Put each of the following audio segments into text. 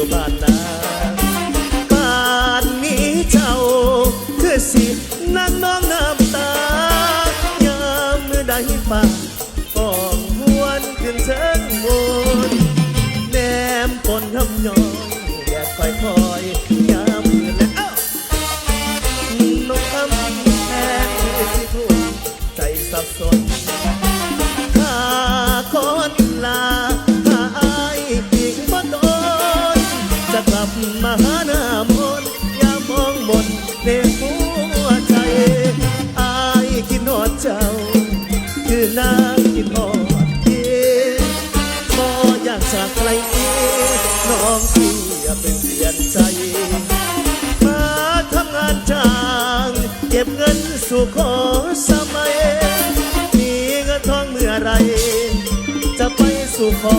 ู่บ้านนาป่านนี้เจ้า คือสินั่งน้องน้ำตายามเมื่อใดฟังฟ้องหวนขึ้นเชิงบนแนมปนทำยองแดดคอยคอยยามเมื่อนั้นนกคำแทนที่ทุ่ใจสับสน มาหาหน้ามนอย่ามองมนในหัวใจอายคิดนอดเจ้า คือนางคิดนอดเองบ่อยากจากไกลอีกน้องพี่อย่าเป็นเปลี่ยนใจ มาทำงานจ้าง เก็บเงินสู่ขอสมัย มีเงินทองเมื่อไร จะไปสู่ขอ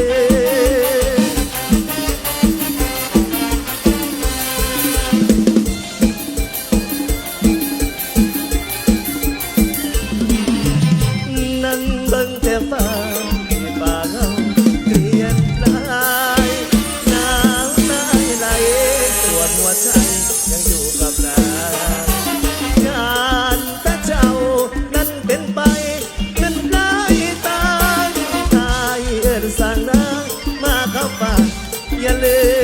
Ángeles.